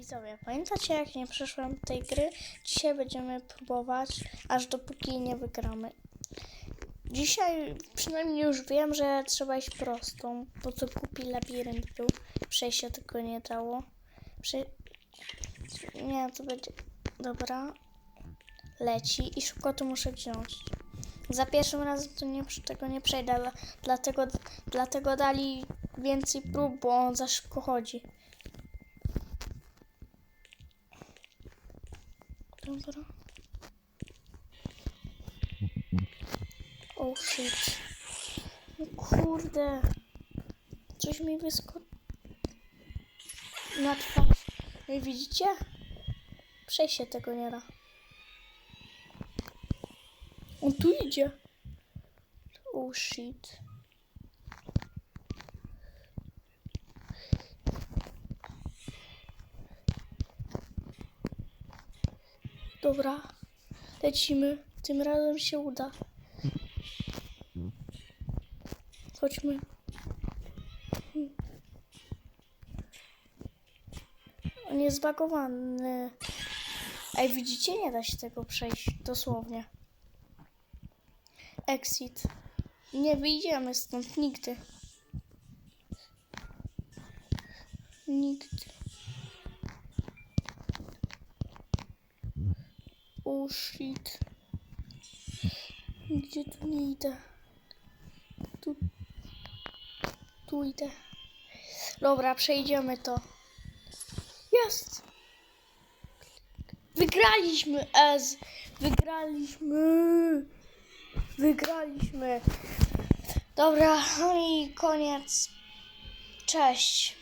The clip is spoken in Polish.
Widzowie, pamiętacie jak nie przeszłam tej gry? Dzisiaj będziemy próbować, aż dopóki nie wygramy. Dzisiaj przynajmniej już wiem, że trzeba iść prostą, bo to głupi labirynt był. Przejście tylko nie dało. Prze... Nie, to będzie... Dobra. Leci i szybko to muszę wziąć. Za pierwszym razem to nie, tego nie przejdę, dla- dlatego, dlatego dali więcej prób, bo on za szybko chodzi. Dobra. Oh shit. No kurde. Coś mi wysko... Na twarz. No widzicie? Przejść się tego nie da. On tu idzie. Oh shit. Dobra, lecimy. Tym razem się uda. Chodźmy. On jest zbagowany. Ej, widzicie? Nie da się tego przejść. Dosłownie. Exit. Nie wyjdziemy stąd nigdy. Nigdy. Oh shit. Gdzie tu nie idę? Tu. Tu idę. Dobra, przejdziemy to. Jest! Wygraliśmy, Ez! Wygraliśmy! Wygraliśmy! Dobra, no i koniec. Cześć.